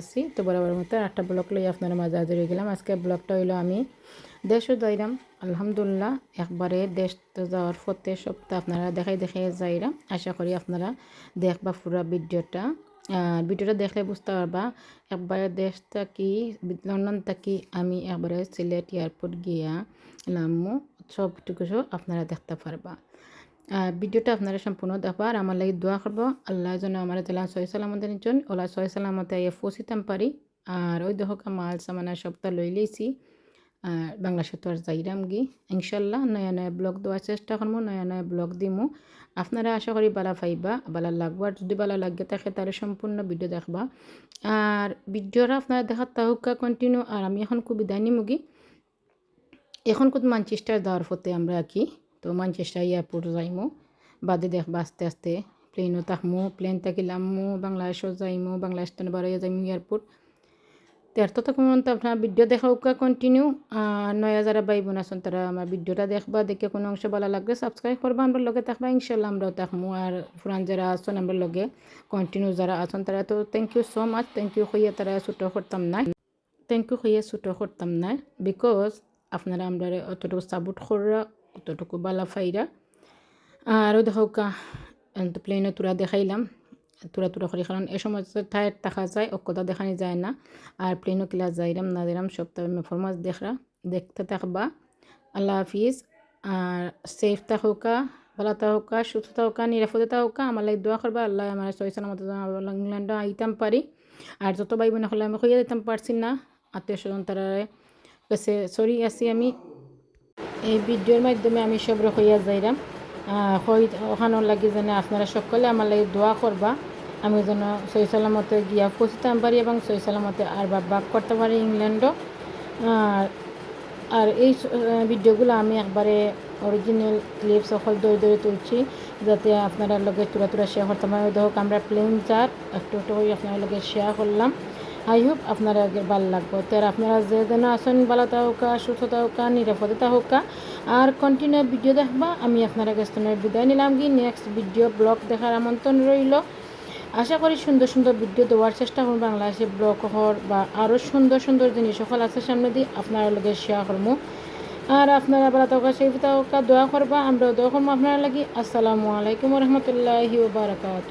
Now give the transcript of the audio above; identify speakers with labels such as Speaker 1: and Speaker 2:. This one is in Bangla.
Speaker 1: আছি তো বরাবর মতো একটা ব্লক লই আপনার মাঝে হাজির হয়ে গেলাম। আজকে ব্লগটা হইল আমি দেশও যাইলাম আলহামদুলিল্লাহ, একবারে দেশ তো যাওয়ার পথে সপ্তাহ আপনারা দেখাই দেখাই যাইরাম। আশা করি আপনারা দেখবা পুরা ভিডিওটা। ভিডিওটা দেখলে বুঝতে পারবা, একবারে দেশ থাকি লন্ডন থাকি আমি একবারে সিলেট এয়ারপোর্ট গিয়া নামো সবটুকু আপনারা দেখতে পারবা। ভিডিওটা আপনারা সম্পূর্ণ দেখবা আর আমার লাগে দোয়া করব, আল্লাহ যেন আমার তেলা সহি সালামতের নিজন ওলা সহি সালামতে আইয়া ফসিতাম পারি। আর ওই দহকা মাল সামানা সপ্তাহ লই লইছি, আর বাংলাদেশে তো আর যাইরাম গি। ইনশাল্লাহ নয়া নয়া ব্লগ দেওয়ার চেষ্টা করব, নয়া নয়া ব্লগ দিমু। আপনারা আশা করি বালা পাইবা বালা লাগবো যদি বালা লাগে থাকে তাহলে সম্পূর্ণ ভিডিও দেখবা। আর ভিডিওটা আপনারা দেখার তাহুকা কন্টিনিউ আর আমি এখন খুব বিদায় নিমুগি এখন খুব মানচেস্টার দেওয়ার ফতে আমরা কি তো মানচেস্টার এয়ারপোর্ট যাইমু। বাদে দেখবা আস্তে আস্তে প্লেনও থাকমু। প্লেন থাকিলামু বাংলাদেশও যাইমু বাংলাদেশ তো বারো যাইমু এয়ারপোর্ট তেরত তখন আপনার ভিডিও দেখা উকা কন্টিনিউ নয়া যারা বাই বোন আছেন, তারা আমার ভিডিওটা দেখবা, দেখে কোনো অংশ ভালো লাগবে সাবস্ক্রাইব করবা। আমরা লগে থাকবা ইনশাল্লাহ আমরাও থাকমু। আর ফুরান যারা আছেন, আমরা লগে কন্টিনিউ যারা আছেন, তারা তো thank you so much thank you হইয়া তারা ছুটো করতাম না। থ্যাংক ইউ হইয়া ছুটো করতাম না। বিকজ আপনারা আমরা অতটুকু সাপোর্ট করা অতটুকু বালা ফাইরা আরও দেখা প্লেনে তুরা দেখাইলাম তুরা তুরা করি কারণ এ সময় ঠায়ের থাকা যায় অকতা দেখানি যায় না আর প্লেনও কিলা যাইরাম না যাইরাম সপ্তাহে ফরমাস দেখরা দেখতে থাকবা আল্লাহ হাফিজ আর সেফ থাকুকা ভালো থাকুকা সুস্থ থাকুকা নিরাপদে থাকুকা আমার লাগে দোয়া করবা আল্লাহ আমার সহি সালামত ইংল্যান্ডে আইতাম পারি আর যত ভাই বোন হলে আমি হইয়া দিতাম পারছি না আত্মীয় স্বজন তারা কাছে সরি আছি আমি এই ভিডিওর মাধ্যমে আমি সব হইয়া যাইরাম। ওখানোর লাগি যেন আপনারা সকলে আমার লাগে দোয়া করবা। আমি যেন সই সালামতে গিয়া পৌঁছতাম পারি এবং সই সালামতে আর বাক করতে পারি ইংল্যান্ডও। আর আর এই ভিডিওগুলো আমি একবারে অরিজিনাল ক্লিপ সকল দৌড়ে দৌড়ে তুলছি যাতে আপনারা লগে তুরা তুরা শেয়ার করতে পারেন। দেখো আমরা প্লেন যার একটু একটু করে আপনার লগে শেয়ার করলাম। আই হোপ আপনারা ভালো লাগবো। তো আপনারা যে যেন আসেন ভালো হোকা সুস্থতা হোকা নিরাপদতা হোকা আর কন্টিনিউ ভিডিও দেখবা। আমি আপনারা কাছ বিদায় নিলাম কি? নেক্সট ভিডিও ব্লগ দেখার আমন্ত্রণ রইল। আশা করি সুন্দর সুন্দর ভিডিও দেওয়ার চেষ্টা করব। বাংলাদেশে ব্লগ হর বা আরও সুন্দর সুন্দর জিনিস সকল আছে সামনে দিয়ে আপনারা লগে শেয়ার করব। আর আপনারা আবার তকা সেই দোয়া করবা। আমরা দোয়া করব আপনারা লাগি। আসসালামু আলাইকুম রহমতুল্লাহি বারাকাত